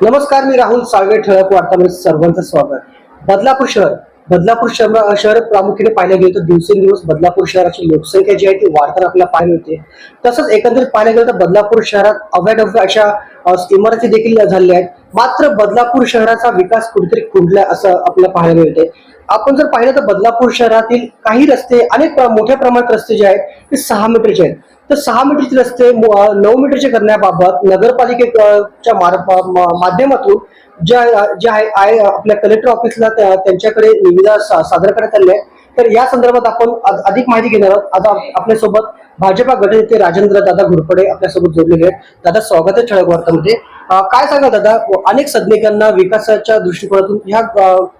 नमस्कार मी राहुल साळवे ठळक वार्तामध्ये सर्वांचं स्वागत. बदलापूर शहर. बदलापूर शहर शहर प्रामुख्याने पाहिलं गेलं तर दिवसेंदिवस बदलापूर शहराची लोकसंख्या जी आहे ती वाढताना आपल्याला पाहायला मिळते. तसंच एकंदरीत पाहायला गेलं तर बदलापूर शहरात अवैधव्य अशा इमारती देखील झालेल्या आहेत. मात्र बदलापूर शहराचा विकास कुठेतरी खुंटलाय असं आपल्याला पाहायला मिळते. आपण जर पाहिलं तर बदलापूर शहरातील काही रस्ते अनेक मोठ्या प्रमाणात रस्ते जे आहेत ते सहा मीटरचे आहेत. तर सहा मीटरचे रस्ते नऊ मीटरचे करण्याबाबत नगरपालिकेच्या माध्यमातून ज्या ज्या आहे आपल्या कलेक्टर ऑफिसला त्या- त्यांच्याकडे निविदा सा- सादर करण्यात आले तर या संदर्भात आपण अधिक माहिती घेणार आहोत. आता आपल्यासोबत भाजपा गटनेते राजेंद्र दादा घोरपडे आपल्यासोबत जोडलेले आहेत. दादा स्वागत आहे ठळक वार्तामध्ये. काय सांगा दादा? अनेक सज्ञकांना विकासाच्या दृष्टिकोनातून ह्या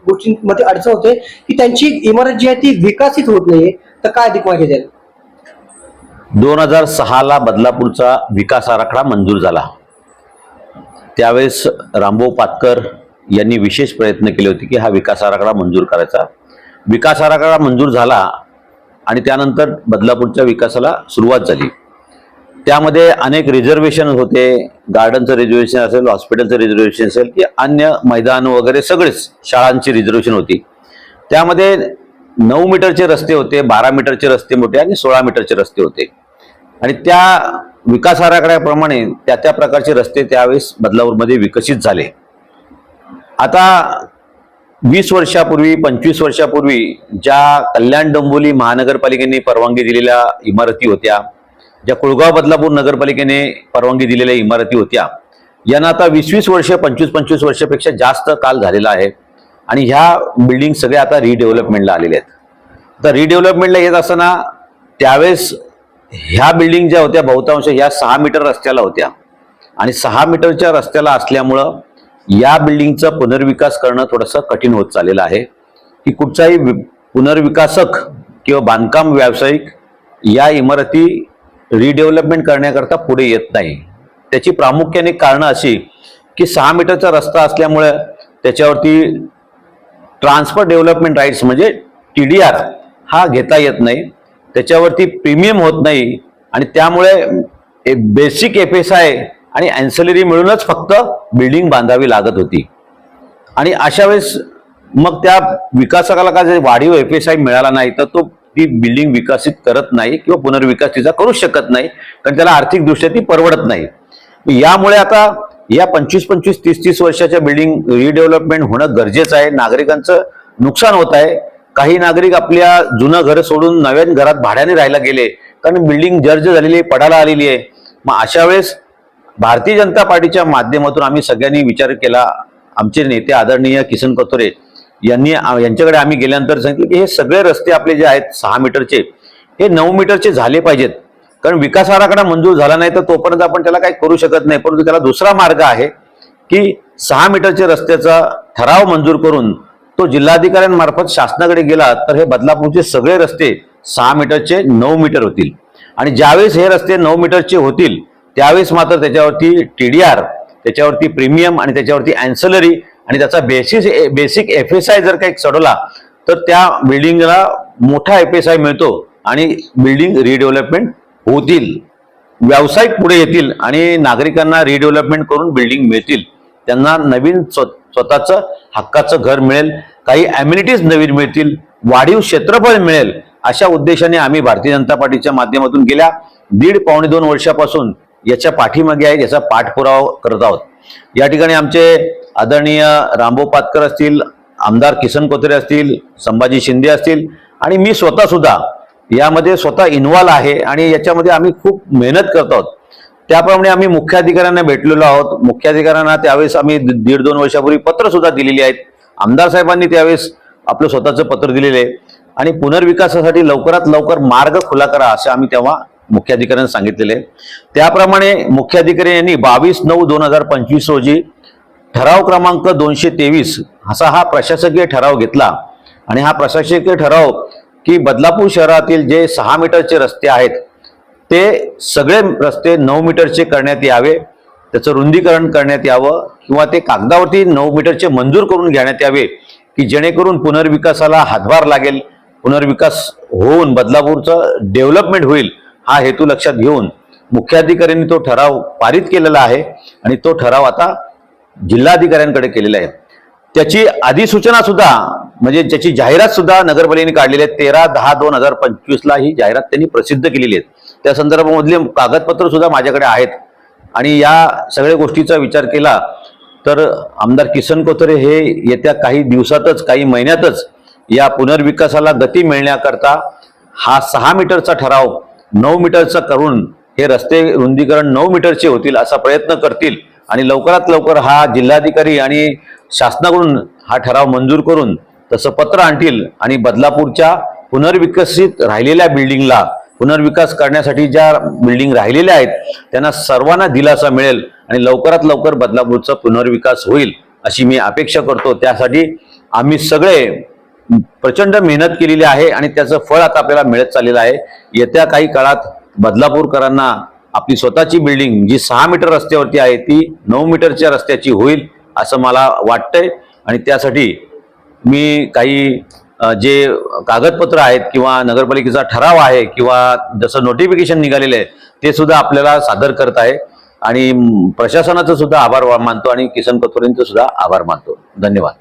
गोष्टींमध्ये अडचण होते की त्यांची इमारत जी आहे ती विकसित होत नाहीये. तर काय अधिक माहिती द्याल? दोन हजार सहाला बदलापूरचा विकास आराखडा मंजूर झाला. त्यावेळेस रामभाऊ पातकर यांनी विशेष प्रयत्न केले होते की हा विकास आराखडा मंजूर करायचा. विकास आराखडा मंजूर झाला आणि त्यानंतर बदलापूरच्या विकासाला सुरुवात झाली. त्यामध्ये अनेक रिझर्वेशन होते. गार्डनचं रिझर्वेशन असेल हॉस्पिटलचं रिझर्वेशन असेल की अन्य मैदान वगैरे सगळेच शाळांची रिझर्वेशन होती. त्यामध्ये नऊ मीटरचे रस्ते होते बारा मीटरचे रस्ते मोठे आणि सोळा मीटरचे रस्ते होते. आणि त्या विकास आराखड्याप्रमाणे त्या त्या प्रकारचे रस्ते त्यावेळेस बदलापूरमध्ये विकसित झाले. आता वीस वर्षापूर्वी पंचवीस वर्षापूर्वी ज्या कल्याण डोंबोली महानगरपालिकेने परवानगी दिलेल्या इमारती होत्या ज्या कुळगाव बदलापूर नगरपालिकेने परवानगी दिलेल्या इमारती होत्या यांना आता वीस वीस वर्ष पंचवीस पंचवीस वर्षापेक्षा जास्त काल झालेला आहे आणि ह्या बिल्डिंग सगळ्या आता रिडेव्हलपमेंटला आलेल्या आहेत. तर रिडेव्हलपमेंटला येत असताना त्यावेळेस ह्या बिल्डिंग ज्या होत्या बहुतांश ह्या सहा मीटर रस्त्याला होत्या. आणि सहा मीटरच्या रस्त्याला असल्यामुळं या बिल्डिंगचा पुनर्विकास करणं थोडंसं कठीण होत चाललेलं आहे. की कुठचाही वि- पुनर्विकासक किंवा बांधकाम व्यावसायिक या इमारती रिडेव्हलपमेंट करण्याकरता पुढे येत नाही. त्याची प्रामुख्याने कारणं अशी की सहा मीटरचा रस्ता असल्यामुळे त्याच्यावरती ट्रान्सफर डेव्हलपमेंट राईट्स म्हणजे टी डी आर हा घेता येत नाही. त्याच्यावरती प्रीमियम होत नाही आणि त्यामुळे बेसिक एफ एस आय आणि अँसलरी मिळूनच फक्त बिल्डिंग बांधावी लागत होती. आणि अशा वेळेस मग त्या विकासकाला का जर वाढीव एफ एस आय मिळाला नाही तर तो ती बिल्डिंग विकसित करत नाही किंवा पुनर्विकास तिचा करू शकत नाही कारण त्याला आर्थिकदृष्ट्या ती परवडत नाही. यामुळे आता या पंचवीस पंचवीस तीस तीस वर्षाच्या बिल्डिंग रिडेव्हलपमेंट होणं गरजेचं आहे. नागरिकांचं नुकसान होत आहे. काही नागरिक आपल्या जुनं घर सोडून नव्या घरात भाड्याने राहायला गेले. कारण बिल्डिंग जर्ज झालेली आहे पडायला आलेली आहे. मग अशा वेळेस भारतीय जनता पार्टीच्या माध्यमातून आम्ही सगळ्यांनी विचार केला. आमचे नेते आदरणीय किसन कथोरे यांनी यांच्याकडे आम्ही गेल्यानंतर सांगितलं की हे सगळे रस्ते आपले जे आहेत सहा मीटरचे हे नऊ मीटरचे झाले पाहिजेत. कारण विकास आराखडा मंजूर झाला नाही तर तोपर्यंत आपण त्याला काही करू शकत नाही. परंतु त्याला दुसरा मार्ग आहे की सहा मीटरच्या रस्त्याचा ठराव मंजूर करून तो जिल्हाधिकाऱ्यांमार्फत शासनाकडे गेला तर हे बदलापूरचे सगळे रस्ते सहा मीटरचे नऊ मीटर होतील. आणि ज्यावेळेस हे रस्ते नऊ मीटरचे होतील त्यावेळेस मात्र त्याच्यावरती टी डी आर त्याच्यावरती प्रीमियम आणि त्याच्यावरती अँसलरी आणि त्याचा basis basic F S I जर काही चढवला तर त्या बिल्डिंगला मोठा एफ एस आय मिळतो आणि बिल्डिंग रिडेव्हलपमेंट होतील. व्यावसायिक पुढे येतील आणि नागरिकांना रिडेव्हलपमेंट करून बिल्डिंग मिळतील. त्यांना नवीन स्व स्वतःचं हक्काचं घर मिळेल काही अम्युनिटीज नवीन मिळतील वाढीव क्षेत्रफळ मिळेल अशा उद्देशाने आम्ही भारतीय जनता पार्टीच्या माध्यमातून गेल्या दीड पावणे दोन वर्षापासून याच्या पाठीमागे आहे याचा पाठपुरावा करत आहोत. या ठिकाणी आमचे आदरणीय रामभाऊ पातकर असतील आमदार किसन कोथरे असतील संभाजी शिंदे असतील आणि मी स्वतः सुद्धा यामध्ये स्वतः इन्व्हॉल्व आहे आणि याच्यामध्ये आम्ही खूप मेहनत करत आहोत. त्याप्रमाणे आम्ही मुख्याधिकाऱ्यांना भेटलेलो आहोत. मुख्याधिकाऱ्यांना त्यावेळेस आम्ही दीड दोन वर्षापूर्वी पत्र सुद्धा दिलेली आहेत. आमदार साहेबांनी त्यावेळेस आपलं स्वतःचं पत्र दिलेलं आहे. आणि पुनर्विकासासाठी लवकरात लवकर मार्ग खुला करा असं आम्ही तेव्हा मुख्याधिकाऱ्यांना सांगितलेले आहे. त्याप्रमाणे मुख्याधिकारी यांनी बावीस नऊ दोन हजार पंचवीस रोजी ठराव क्रमांक दोनशे तेवीस असा हा प्रशासकीय ठराव घेतला. आणि हा प्रशासकीय ठराव की बदलापूर शहरातील जे सहा मीटरचे रस्ते आहेत ते सगळे रस्ते नऊ मीटरचे करण्यात यावे त्याचं रुंदीकरण करण्यात यावं किंवा ते कागदावरती नऊ मीटरचे मंजूर करून घेण्यात यावे की जेणेकरून पुनर्विकासाला हातभार लागेल पुनर्विकास होऊन बदलापूरचं डेव्हलपमेंट होईल हा हेतू लक्षात घेऊन मुख्याधिकाऱ्यांनी तो ठराव पारित केलेला आहे आणि तो ठराव आता जिल्हाधिकाऱ्यांकडे केलेला आहे. त्याची अधिसूचना सुद्धा म्हणजे ज्याची जाहिरात सुद्धा नगरपालिकेने काढलेली आहे तेरा दहा दोन हजार पंचवीसला ही जाहिरात त्यांनी प्रसिद्ध केलेली आहे. त्या संदर्भामधले कागदपत्र सुद्धा माझ्याकडे आहेत. आणि या सगळ्या गोष्टीचा विचार केला तर आमदार किसन कोथरे हे येत्या काही दिवसातच काही महिन्यातच या पुनर्विकासाला गती मिळण्याकरता हा सहा मीटरचा ठराव नऊ मीटरचा करून हे रस्ते रुंदीकरण नऊ मीटरचे होतील असा प्रयत्न करतील. आणि लवकरात लवकर हा जिल्हाधिकारी आणि शासनाकडून हा ठराव मंजूर करून तसं पत्र आणतील आणि बदलापूरच्या पुनर्विकसित राहिलेल्या बिल्डिंगला पुनर्विकास करण्यासाठी ज्या बिल्डिंग राहिलेल्या आहेत त्यांना सर्वांना दिलासा मिळेल आणि लवकरात लवकर बदलापूरचा पुनर्विकास होईल अशी मी अपेक्षा करतो. त्यासाठी आम्ही सगळे प्रचंड मेहनत केलेली आहे आणि त्याचं फळ आता आपल्याला मिळत चाललेलं आहे. येत्या काही काळात बदलापूरकरांना आपली स्वतःची बिल्डिंग जी सहा मीटर रस्त्यावरती आहे ती नऊ मीटरच्या रस्त्याची होईल. असं मला वाटतंय. आणि त्यासाठी मी काही जे कागदपत्र आहेत किंवा नगरपालिकेचा ठराव आहे किंवा जसं नोटिफिकेशन निघालेलं आहे ते सुद्धा आपल्याला सादर करत आहे. आणि प्रशासनाचं सुद्धा आभार मानतो आणि किसन कथोरेंचं सुद्धा आभार मानतो. धन्यवाद.